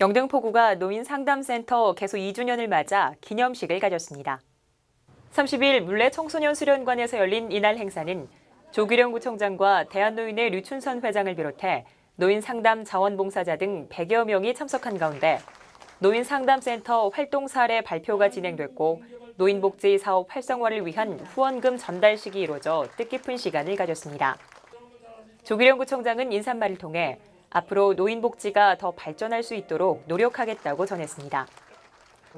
영등포구가 노인 상담센터 개소 2주년을 맞아 기념식을 가졌습니다. 30일 물레 청소년 수련관에서 열린 이날 행사는 조규령 구청장과 대한노인의 류춘선 회장을 비롯해 노인 상담 자원봉사자 등 100여 명이 참석한 가운데 노인 상담센터 활동 사례 발표가 진행됐고 노인복지 사업 활성화를 위한 후원금 전달식이 이루어져 뜻깊은 시간을 가졌습니다. 조규령 구청장은 인사말을 통해 앞으로 노인복지가 더 발전할 수 있도록 노력하겠다고 전했습니다.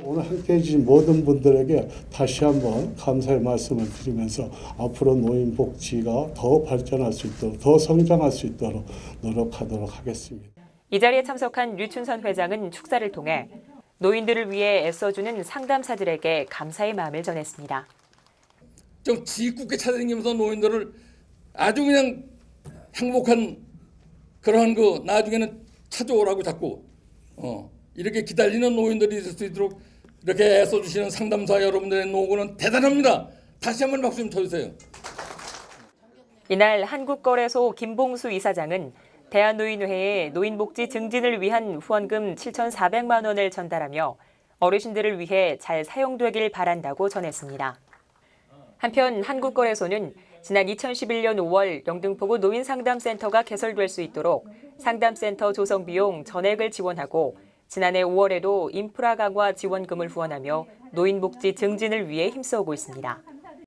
오늘 함께 해 주신 모든 분들에게 다시 한번 감사의 말씀을 드리면서 앞으로 노인 복지가 더 발전할 수 있도록 더 성장할 수 있도록 노력하도록 하겠습니다. 이 자리에 참석한 류춘선 회장은 축사를 통해 노인들을 위해 애써주는 상담사들에게 감사의 마음을 전했습니다. 좀 짓궂게 찾아다니면서 노인들을 아주 그냥 행복한 그러한 그 나중에는 찾아오라고 자꾸 어 이렇게 기다리는 노인들이 있을 수 있도록 이렇게 애써주시는 상담사 여러분들의 노고는 대단합니다. 다시 한번 박수 좀 쳐주세요. 이날 한국거래소 김봉수 이사장은 대한노인회에 노인복지 증진을 위한 후원금 7,400만 원을 전달하며 어르신들을 위해 잘 사용되길 바란다고 전했습니다. 한편 한국거래소는 지난 2011년 5월 영등포구 노인상담센터가 개설될 수 있도록 상담센터 조성 비용 전액을 지원하고 지난해 5월에도 인프라 강화 지원금을 후원하며 노인복지 증진을 위해 힘써오고 있습니다.